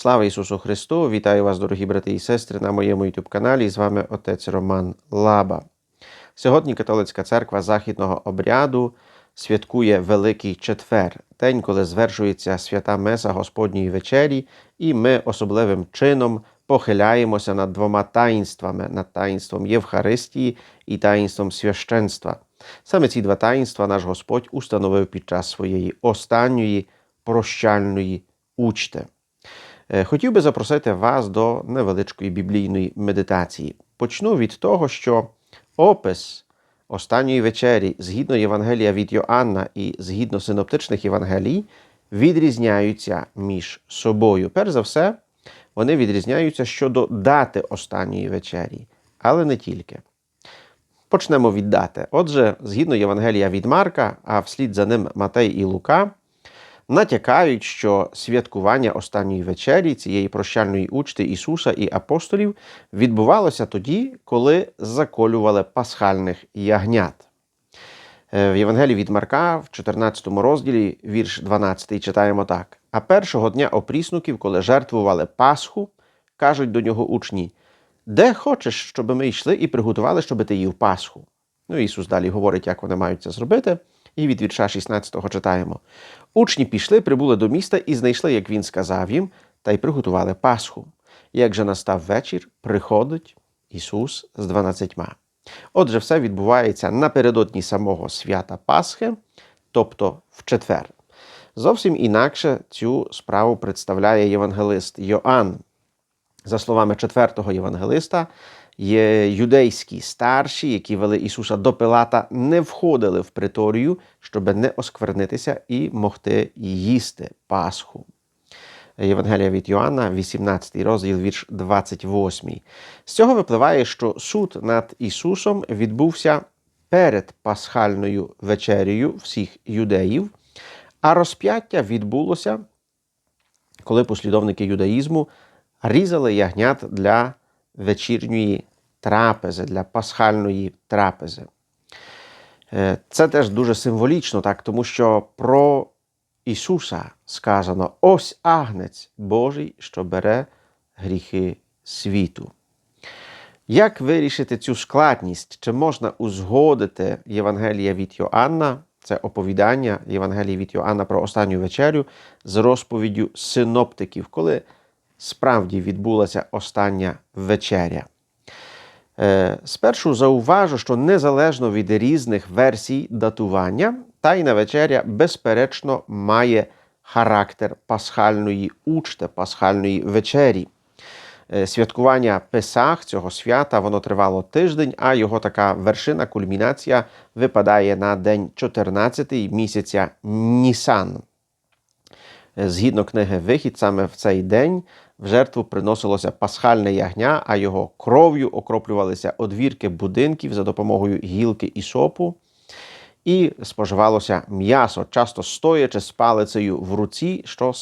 Слава Ісусу Христу! Вітаю вас, дорогі брати і сестри, на моєму youtube каналі. З вами отець Роман Лаба. Сьогодні католицька церква західного обряду святкує Великий Четвер, день, коли звершується свята Меса Господньої вечері, і ми особливим чином похиляємося над двома таїнствами: над таїнством Євхаристії і таїнством священства. Саме ці два таїнства наш Господь установив під час своєї останньої прощальної учти. Е, Хотів би запросити вас до невеличкої біблійної медитації. Почну від того, що опис останньої вечері згідно Євангелія від Йоанна і згідно синоптичних Євангелій відрізняються між собою. Перш за все, вони відрізняються щодо дати останньої вечері, але не тільки. Почнемо від дати. Отже, згідно Євангелія від Марка, а вслід за ним Матей і Лука, натякають, що святкування останньої вечері цієї прощальної учти Ісуса і апостолів відбувалося тоді, коли заколювали пасхальних ягнят. Е, В Євангелії від Марка, в 14 розділі, вірш 12, читаємо так: А першого дня опріснуків, коли жертвували Пасху, кажуть до нього учні: Де хочеш, щоб ми йшли і приготували, щоб ти їв Пасху? Ну, Ісус далі говорить, як вони мають це зробити. І від вірша 16 читаємо: Учні пішли, прибули до міста і знайшли, як він сказав їм, та й приготували Пасху. Як же настав вечір, приходить Ісус з дванадцятьма. Отже, все відбувається напередодні самого свята Пасхи, тобто в четвер. Зовсім інакше цю справу представляє євангелист Йоанн. За словами четвертого євангелиста, є юдейські старші, які вели Ісуса до Пилата, не входили в приторію, щоб не осквернитися і могти їсти Пасху. Євангелія від Йоанна, 18 розділ, вірш 28. З цього випливає, що суд над Ісусом відбувся перед пасхальною вечерею всіх юдеїв, а розп'яття відбулося, коли послідовники юдаїзму різали ягнят для вечірньої трапези, для пасхальної трапези. Е, Це теж дуже символічно, так, тому що про Ісуса сказано: ось агнець Божий, що бере гріхи світу. Як вирішити цю складність? Чи можна узгодити Євангелія від Йоанна, це оповідання Євангелія від Йоанна про останню вечерю з розповіддю синоптиків, коли справді відбулася остання вечеря? Е, Спершу зауважу, що незалежно від різних версій датування, Тайна вечеря, безперечно, має характер пасхальної учти, пасхальної вечері. Е, Святкування Песах цього свята воно тривало тиждень, а його така вершина, кульмінація випадає на день 14 місяця Нісан. Е, Згідно книги Вихід, саме в цей день в жертву приносилося пасхальне ягня, а його кров'ю окроплювалися одвірки будинків за допомогою гілки і сопу. І споживалося м'ясо, часто стоячи з палицею в руці, що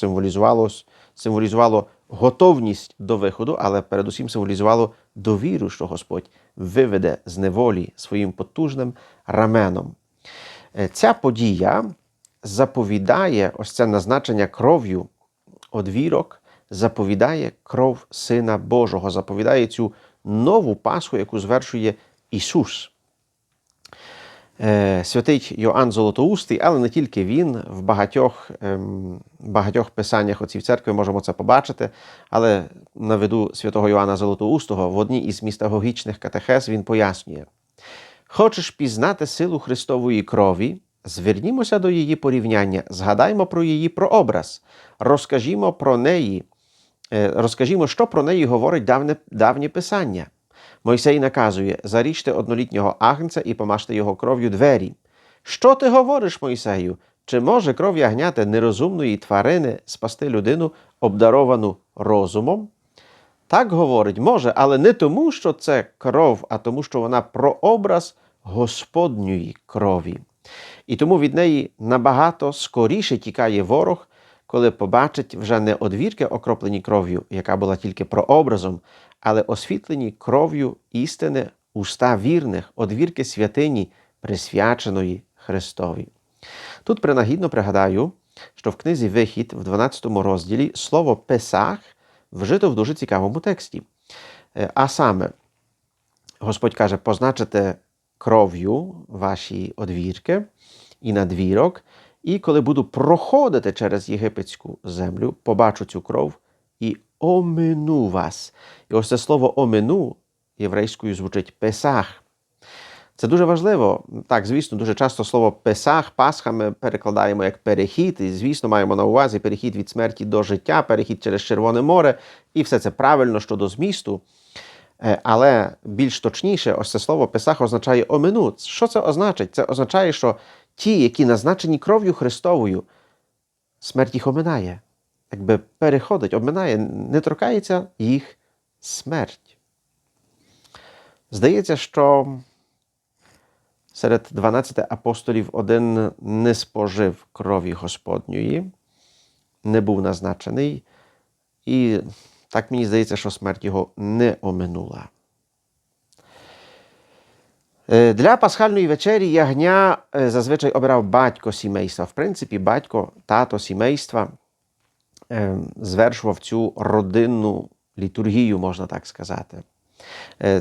символізувало, готовність до виходу, але передусім символізувало довіру, що Господь виведе з неволі своїм потужним раменом. Е, Ця подія заповідає ось це назначення кров'ю одвірок, заповідає кров Сина Божого, заповідає цю нову Пасху, яку звершує Ісус. Е, Святий Йоанн Золотоустий, але не тільки він, в багатьох ем, багатьох писаннях отців церкви можемо це побачити. Але наведу святого Йоанна Золотоустого в одній із містагогічних катехез він пояснює: Хочеш пізнати силу Христової крові? Звернімося до її порівняння, згадаймо про її прообраз, розкажімо про неї, розкажімо, що про неї говорить давнє, давнє писання. Мойсей наказує: заріжте однолітнього агнця і помажте його кров'ю двері. Що ти говориш, Мойсею? Чи може кров ягняти нерозумної тварини спасти людину, обдаровану розумом? Так говорить, може, але не тому, що це кров, а тому, що вона прообраз Господньої крові. І тому від неї набагато скоріше тікає ворог, коли побачить вже не одвірки, окроплені кров'ю, яка була тільки прообразом, але освітлені кров'ю істини уста вірних, одвірки святині, присвяченої Христові. Тут принагідно пригадаю, що в книзі Вихід в 12 розділі слово Песах вжито в дуже цікавому тексті. Е, А саме, Господь каже, позначите кров'ю ваші одвірки і надвірок, і коли буду проходити через єгипетську землю, побачу цю кров і омину вас. І ось це слово омину єврейською звучить песах. Це дуже важливо. Так, звісно, дуже часто слово Песах, Пасха ми перекладаємо як перехід, і, звісно, маємо на увазі перехід від смерті до життя, перехід через Червоне море, і все це правильно щодо змісту. Е, Але більш точніше, ось це слово Песах означає омину. Що це означає? Це означає, що ті, які назначені кров'ю Христовою, смерть їх оминає, якби переходить, обминає, не торкається їх смерть. Здається, що серед 12 апостолів один не спожив крові Господньої, не був назначений, і так мені здається, що смерть його не оминула. Е, Для пасхальної вечері ягня е, зазвичай обирав батько сімейства. В принципі, батько, тато сімейства е, звершував цю родинну літургію, можна так сказати.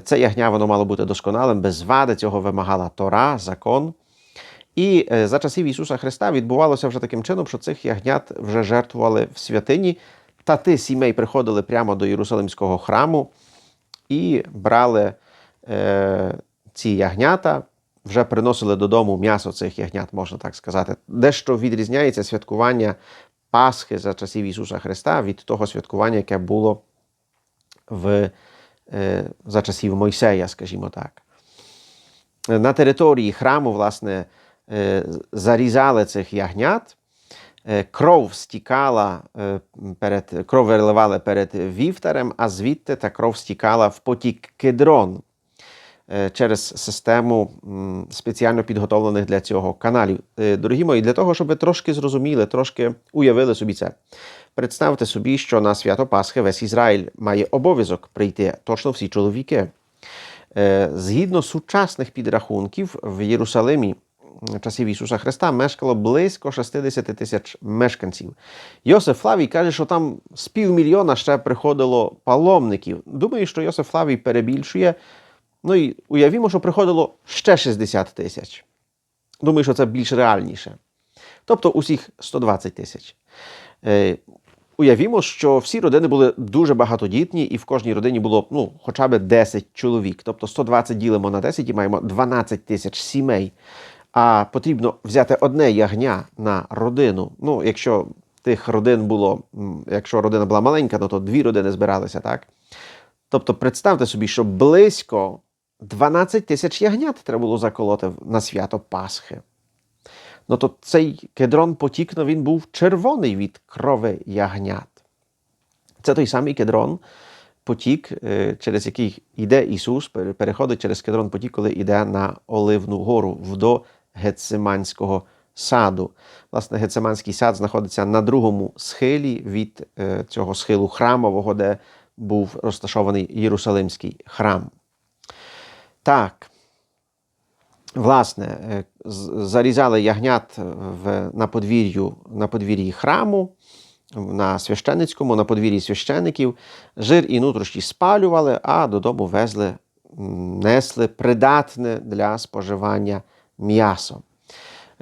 Це ягня воно мало бути досконалим, без вади, цього вимагала Тора, закон. І за часів Ісуса Христа відбувалося вже таким чином, що цих ягнят вже жертвували в святині. Тати сімей приходили прямо до Єрусалимського храму і брали ці ягнята, вже приносили додому м'ясо цих ягнят, можна так сказати. Дещо відрізняється святкування Пасхи за часів Ісуса Христа від того святкування, яке було в, е, за часів Мойсея, скажімо так. На території храму, власне, е, зарізали цих ягнят. Е, Кров стікала перед кров виливали перед вівтарем, а звідти та кров стікала в потік кедрон через систему спеціально підготовлених для цього каналів. Е, Дорогі мої, для того, щоб ви трошки зрозуміли, трошки уявили собі це. Представте собі, що на свято Пасхи весь Ізраїль має обов'язок прийти точно всі чоловіки. Е, Згідно сучасних підрахунків, в Єрусалимі часів Ісуса Христа мешкало близько 60 тисяч мешканців. Йосиф Флавій каже, що там з півмільйона ще приходило паломників. Думаю, що Йосиф Флавій перебільшує. Ну і уявімо, що приходило ще 60 тисяч. Думаю, що це більш реальніше. Тобто усіх 120 тисяч. Е, Уявімо, що всі родини були дуже багатодітні, і в кожній родині було ну, хоча б 10 чоловік. Тобто 120 ділимо на 10 і маємо 12 тисяч сімей. А потрібно взяти одне ягня на родину. Ну, якщо тих родин було, якщо родина була маленька, ну, то дві родини збиралися, так? Тобто, представте собі, що близько 12 тисяч ягнят треба було заколоти на свято Пасхи. Ну то цей кедрон потік, ну, він був червоний від крови ягнят. Це той самий кедрон потік, е, через який йде Ісус, переходить через кедрон потік, коли йде на Оливну гору до Гециманського саду. Власне, Гециманський сад знаходиться на другому схилі від е, цього схилу храмового, де був розташований Єрусалимський храм. Так. Власне, е, зарізали ягнят в, на, подвір'ю, на подвір'ї храму, на священицькому, на подвір'ї священиків. Жир і нутрощі спалювали, а додому везли, несли придатне для споживання м'ясо.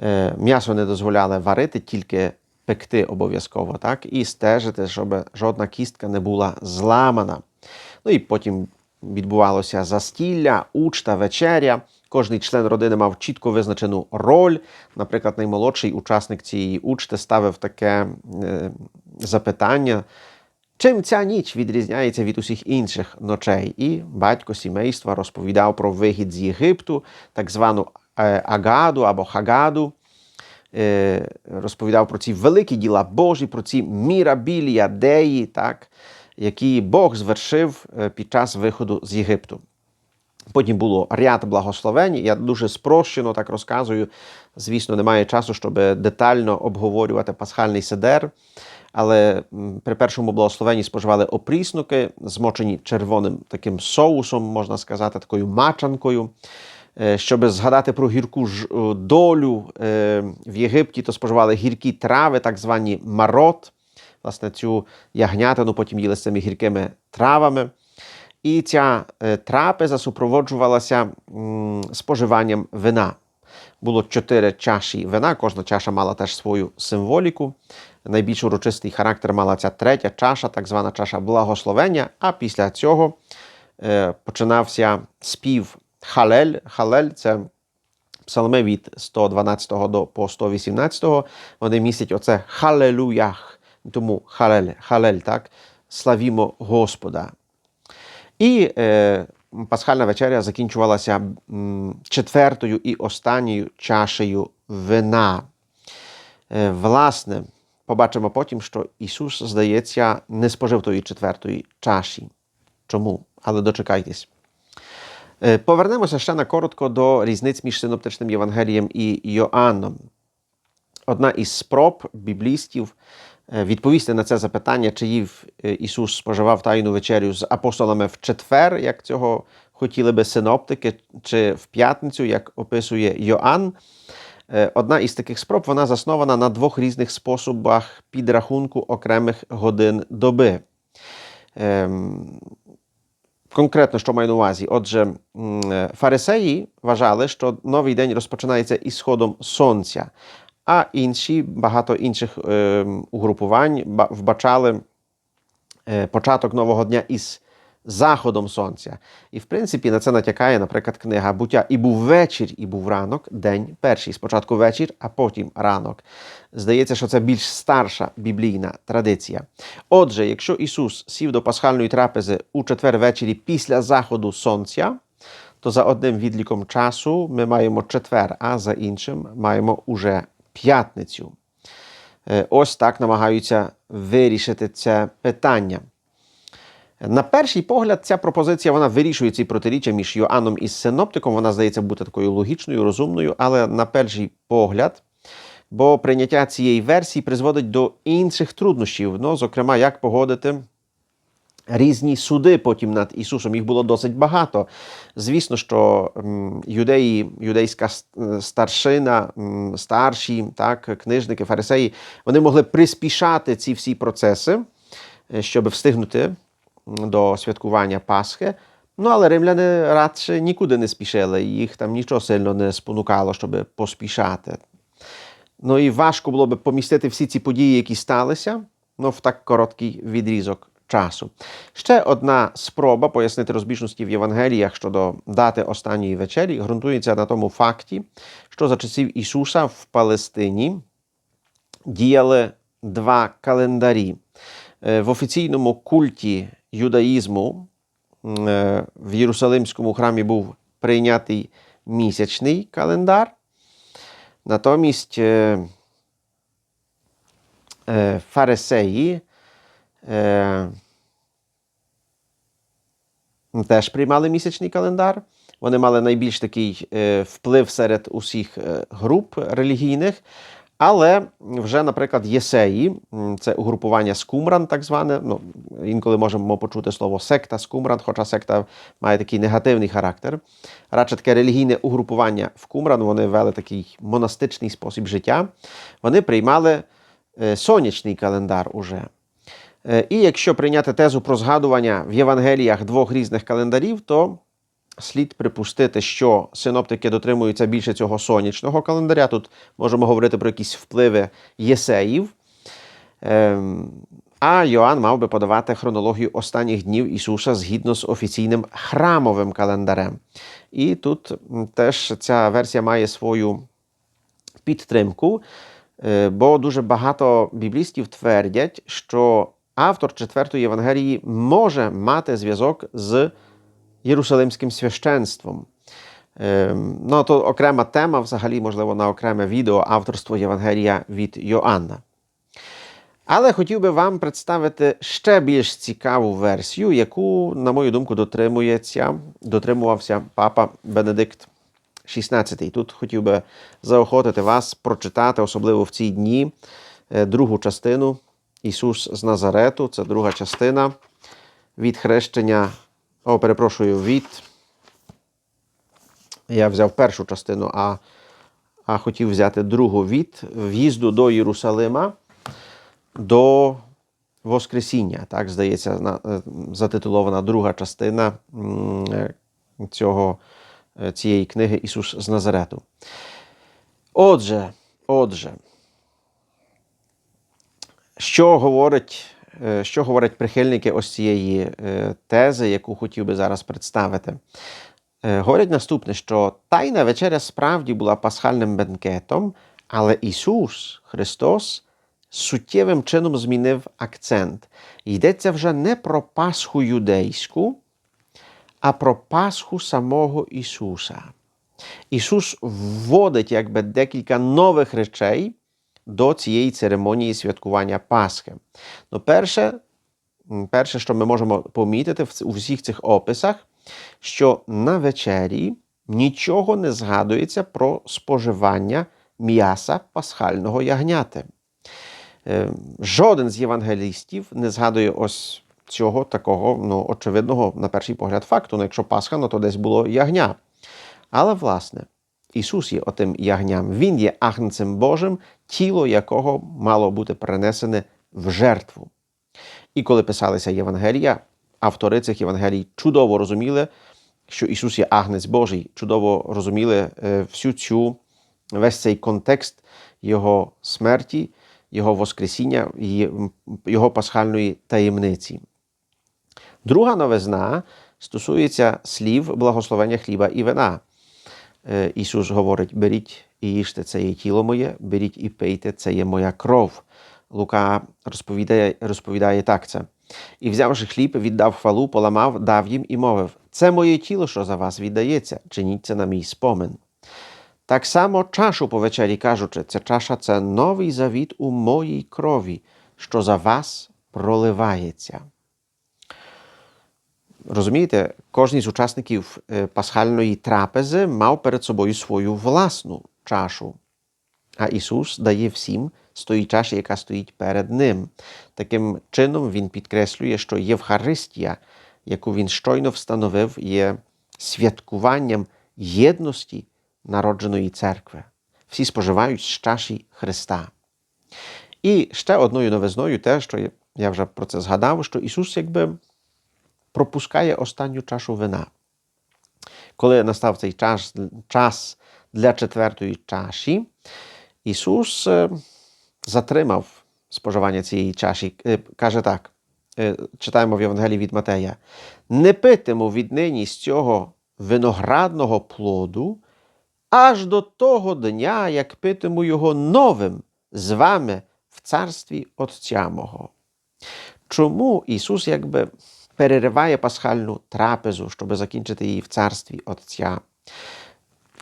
Е, М'ясо не дозволяли варити, тільки пекти обов'язково, так? І стежити, щоб жодна кістка не була зламана. Ну і потім відбувалося застілля, учта, вечеря. Кожний член родини мав чітко визначену роль. Наприклад, наймолодший учасник цієї учти ставив таке е, запитання. Чим ця ніч відрізняється від усіх інших ночей? І батько сімейства розповідав про вихід з Єгипту, так звану е, Агаду або Хагаду, е, розповідав про ці великі діла Божі, про ці мірабілія деї, так, які Бог звершив е, під час виходу з Єгипту. Потім було ряд благословень. Я дуже спрощено так розказую. Звісно, немає часу, щоб детально обговорювати пасхальний седер. Але при першому благословенні споживали опріснуки, змочені червоним таким соусом, можна сказати, такою мачанкою. Е, Щоб згадати про гірку е, долю в Єгипті, то споживали гіркі трави, так звані марот. Власне, цю ягнятину, потім їли з цими гіркими травами. І ця е, трапеза супроводжувалася споживанням вина. Було чотири чаші вина, кожна чаша мала теж свою символіку. Найбільш урочистий характер мала ця третя чаша, так звана чаша благословення. А після цього е, починався спів Халель. Халель це псалми від 112 до по 118. Вони містять оце Халелуях. Тому Халель, Халель, так? Славімо Господа. І е, пасхальна вечеря закінчувалася четвертою і останньою чашею вина. Е, власне, побачимо потім, що Ісус, здається, не спожив тої четвертої чаші. Чому? Але дочекайтесь. Е, Повернемося ще на коротко до різниць між синоптичним Євангелієм і Йоанном. Одна із спроб біблістів відповісти на це запитання, чи їв е, Ісус споживав тайну вечерю з апостолами в четвер, як цього хотіли би синоптики, чи в п'ятницю, як описує Йоанн. Е, Одна із таких спроб вона заснована на двох різних способах підрахунку окремих годин доби. Ем, Конкретно, що маю на увазі? Отже, е, фарисеї вважали, що новий день розпочинається із сходом сонця, а інші, багато інших е, угрупувань вбачали е, початок нового дня із заходом сонця. І, в принципі, на це натякає, наприклад, книга буття. І був вечір, і був ранок, день перший. Спочатку вечір, а потім ранок. Здається, що це більш старша біблійна традиція. Отже, якщо Ісус сів до пасхальної трапези у четвер ввечері після заходу сонця, то за одним відліком часу ми маємо четвер, а за іншим маємо уже п'ятницю. Е, Ось так намагаються вирішити це питання. На перший погляд, ця пропозиція вона вирішує ці протиріччя між Йоанном і синоптиком. Вона здається бути такою логічною, розумною, але на перший погляд, бо прийняття цієї версії призводить до інших труднощів. Ну, зокрема, як погодити різні суди потім над Ісусом. Їх було досить багато. Звісно, що юдеї, юдейська е, старшина, старші, так, книжники, фарисеї, вони могли приспішати ці всі процеси, е, щоб встигнути до святкування Пасхи. Ну, але римляни радше нікуди не спішили, їх там нічого сильно не спонукало, щоб поспішати. Ну і важко було би помістити всі ці події, які сталися, ну, в так короткий відрізок часу. Ще одна спроба пояснити розбіжності в Євангеліях щодо дати останньої вечері ґрунтується на тому факті, що за часів Ісуса в Палестині діяли два календарі. Е, В офіційному культі юдаїзму е, в Єрусалимському храмі був прийнятий місячний календар. Натомість е, фарисеї е, теж приймали місячний календар. Вони мали найбільш такий е, вплив серед усіх е, груп релігійних. Але вже, наприклад, єсеї, це угрупування скумран, так зване. Ну, інколи можемо почути слово секта скумран, хоча секта має такий негативний характер. Радше таке релігійне угрупування в кумран, вони вели такий монастичний спосіб життя. Вони приймали е, сонячний календар уже. Е, І якщо прийняти тезу про згадування в Євангеліях двох різних календарів, то слід припустити, що синоптики дотримуються більше цього сонячного календаря. Тут можемо говорити про якісь впливи єсеїв. Ем, А Йоанн мав би подавати хронологію останніх днів Ісуса згідно з офіційним храмовим календарем. І тут теж ця версія має свою підтримку, е, бо дуже багато біблістів твердять, що автор четвертої Євангелії може мати зв'язок з єрусалимським священством. Ем, Ну, то окрема тема, взагалі, можливо, на окреме відео авторство Євангелія від Йоанна. Але хотів би вам представити ще більш цікаву версію, яку, на мою думку, дотримується, дотримувався папа Бенедикт XVI. Тут хотів би заохотити вас прочитати, особливо в ці дні, е, другу частину Ісус з Назарету. Це друга частина від хрещення. О, перепрошую, від. Я взяв першу частину, а, а хотів взяти другу від в'їзду до Єрусалима до Воскресіння. Так, здається, е, затитулована друга частина е, цього, е, цієї книги Ісус з Назарету. Отже, отже, що говорить, е, що говорять прихильники ось цієї е, тези, яку хотів би зараз представити? Е, Говорять наступне, що Тайна вечеря справді була пасхальним бенкетом, але Ісус Христос суттєвим чином змінив акцент. Йдеться вже не про Пасху юдейську, а про Пасху самого Ісуса. Ісус вводить якби декілька нових речей до цієї церемонії святкування Пасхи. Ну, перше, перше, що ми можемо помітити у всіх цих описах, що на вечері нічого не згадується про споживання м'яса пасхального ягняти. Е, Жоден з євангелістів не згадує ось цього такого ну, очевидного, на перший погляд, факту. Ну, якщо Пасха, ну, то десь було ягня. Але, власне, Ісус є отим ягням. Він є агнцем Божим, тіло якого мало бути перенесене в жертву. І коли писалися Євангелія, автори цих Євангелій чудово розуміли, що Ісус є агнець Божий, чудово розуміли е, всю цю весь цей контекст Його смерті, Його Воскресіння, і Його пасхальної таємниці. Друга новизна стосується слів благословення хліба і вина. Е, Ісус говорить: беріть і їжте, це є тіло моє, беріть і пийте, це є моя кров. Лука розповідає, розповідає так це. І взявши хліб, віддав хвалу, поламав, дав їм і мовив: Це моє тіло, що за вас віддається, чиніть це на мій спомин. Так само чашу по вечері кажучи, ця чаша це новий завіт у моїй крові, що за вас проливається. Розумієте, кожен з учасників е, пасхальної трапези мав перед собою свою власну чашу. А Ісус дає всім з тої чаші, яка стоїть перед Ним. Таким чином Він підкреслює, що Євхаристія, яку Він щойно встановив, є святкуванням єдності народженої церкви. Всі споживають з чаші Христа. І ще одною новизною, те, що я- я вже про це згадав, що Ісус якби пропускає останню чашу вина. Коли настав цей час, час для четвертої чаші, Ісус е, затримав споживання цієї чаші. Е, Каже так: е, читаємо в Євангелії від Матея: не питиму віднині з цього виноградного плоду аж до того дня, як питиму його новим з вами в царстві Отця мого. Чому Ісус якби перериває пасхальну трапезу, щоб закінчити її в царстві Отця?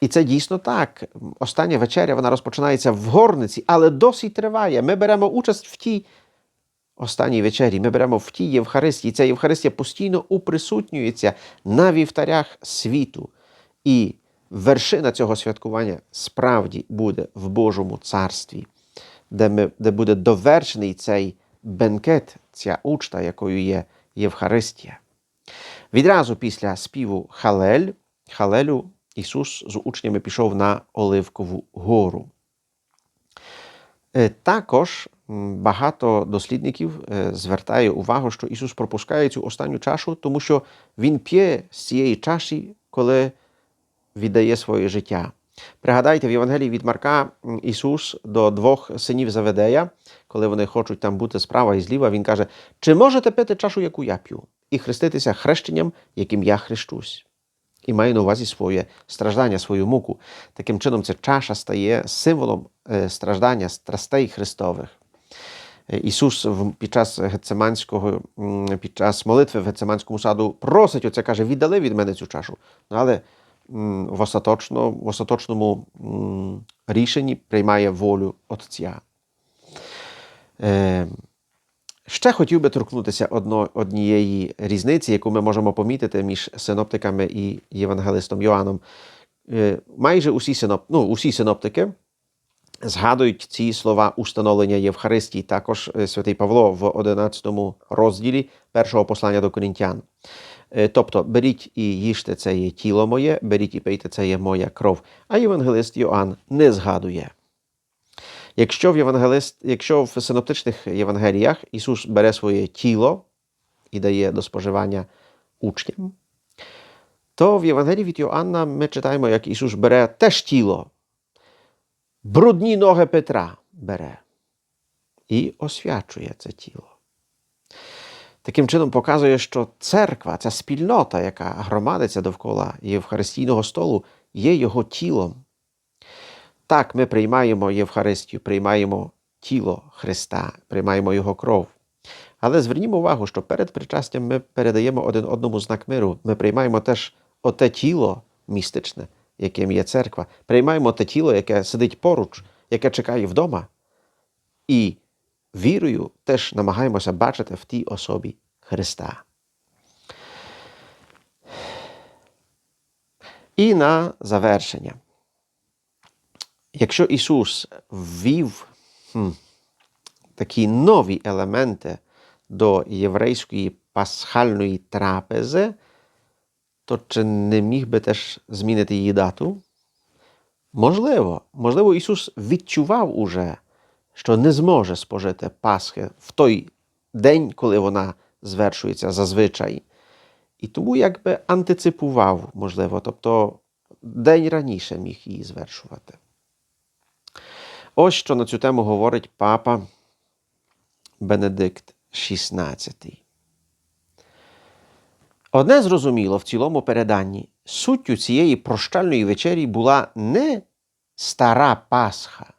І це дійсно так. Остання вечеря вона розпочинається в горниці, але досить триває. Ми беремо участь в тій останній вечері, ми беремо в тій Євхаристії. Ця Євхаристія постійно уприсутнюється на вівтарях світу. І вершина цього святкування справді буде в Божому царстві, де, ми, де буде довершений цей бенкет, ця учта, якою є Євхаристія. Відразу після співу Халель, Халелю Ісус з учнями пішов на Оливкову гору. Е, Також багато дослідників е, звертає увагу, що Ісус пропускає цю останню чашу, тому що Він п'є з цієї чаші, коли віддає своє життя. Пригадайте, в Євангелії від Марка Ісус до двох синів Заведея, коли вони хочуть там бути справа і зліва, Він каже: Чи можете пити чашу, яку я п'ю, і хреститися хрещенням, яким я хрещусь? І має на увазі своє страждання, свою муку. Таким чином, ця чаша стає символом е, страждання, страстей Христових. Е, Ісус під час Гецеманського, під час молитви в Гецеманському саду просить оце, каже, віддали від мене цю чашу. Ну, Але в, остаточно, в остаточному рішенні приймає волю Отця. Е, Ще хотів би торкнутися одно, однієї різниці, яку ми можемо помітити між синоптиками і євангелистом Йоанном. Е, Майже усі, синоп, ну, усі синоптики згадують ці слова установлення Євхаристії. Також е, святий Павло в 11 розділі першого послання до Корінтян. Е, Тобто, беріть і їжте це є тіло моє, беріть і пийте це є моя кров. А євангелист Йоанн не згадує. Якщо в, євангелист, якщо в синоптичних Євангеліях Ісус бере своє тіло і дає до споживання учням, то в Євангелії від Йоанна ми читаємо, як Ісус бере теж тіло, брудні ноги Петра бере і освячує це тіло. Таким чином показує, що церква, ця спільнота, яка громадиться довкола Євхаристійного столу, є його тілом. Так, ми приймаємо Євхаристію, приймаємо тіло Христа, приймаємо Його кров. Але звернімо увагу, що перед причастям ми передаємо один одному знак миру. Ми приймаємо теж оте тіло містичне, яким є церква. Приймаємо те тіло, яке сидить поруч, яке чекає вдома. І вірою теж намагаємося бачити в тій особі Христа. І на завершення. Якщо Ісус ввів хм, такі нові елементи до єврейської пасхальної трапези, то чи не міг би теж змінити її дату? Можливо, можливо, Ісус відчував уже, що не зможе спожити Пасхи в той день, коли вона звершується зазвичай. І тому якби антиципував, можливо, тобто день раніше міг її звершувати. Ось що на цю тему говорить папа Бенедикт XVI. Одне зрозуміло в цілому переданні, суттю цієї прощальної вечері була не стара Пасха,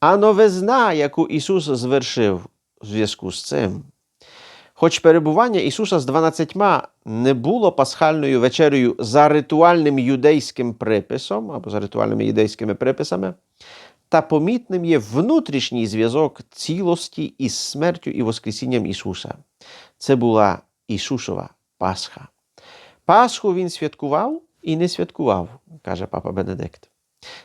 а новизна, яку Ісус звершив у зв'язку з цим. Хоч перебування Ісуса з дванадцятьма не було пасхальною вечерею за ритуальним юдейським приписом або за ритуальними юдейськими приписами, та помітним є внутрішній зв'язок цілості із смертю і Воскресінням Ісуса. Це була Ісусова Пасха. Пасху Він святкував і не святкував, каже папа Бенедикт.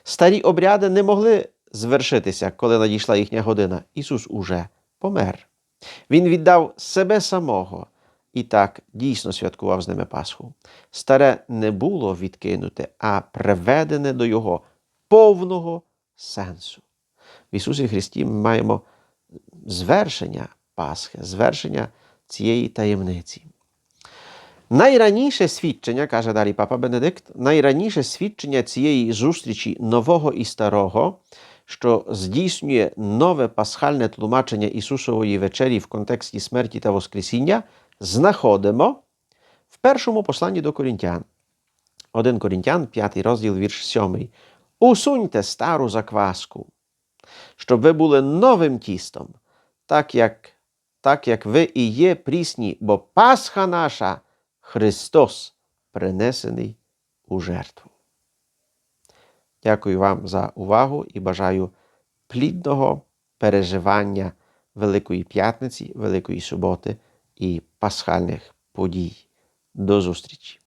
Старі обряди не могли звершитися, коли надійшла їхня година. Ісус уже помер. Він віддав себе самого і так дійсно святкував з ними Пасху. Старе не було відкинуте, а приведене до Його повного сенсу. В Ісусі Христі ми маємо звершення Пасхи, звершення цієї таємниці. Найраніше свідчення, каже далі Папа Бенедикт, найраніше свідчення цієї зустрічі нового і старого, що здійснює нове пасхальне тлумачення Ісусової вечері в контексті смерті та Воскресіння, знаходимо в першому посланні до Корінтян. 1 Корінтян, 5 розділ, вірш 7. Усуньте стару закваску, щоб ви були новим тістом, так як, так як ви і є прісні, бо Пасха наша Христос принесений у жертву. Дякую вам за увагу і бажаю плідного переживання Великої П'ятниці, Великої Суботи і пасхальних подій. До зустрічі!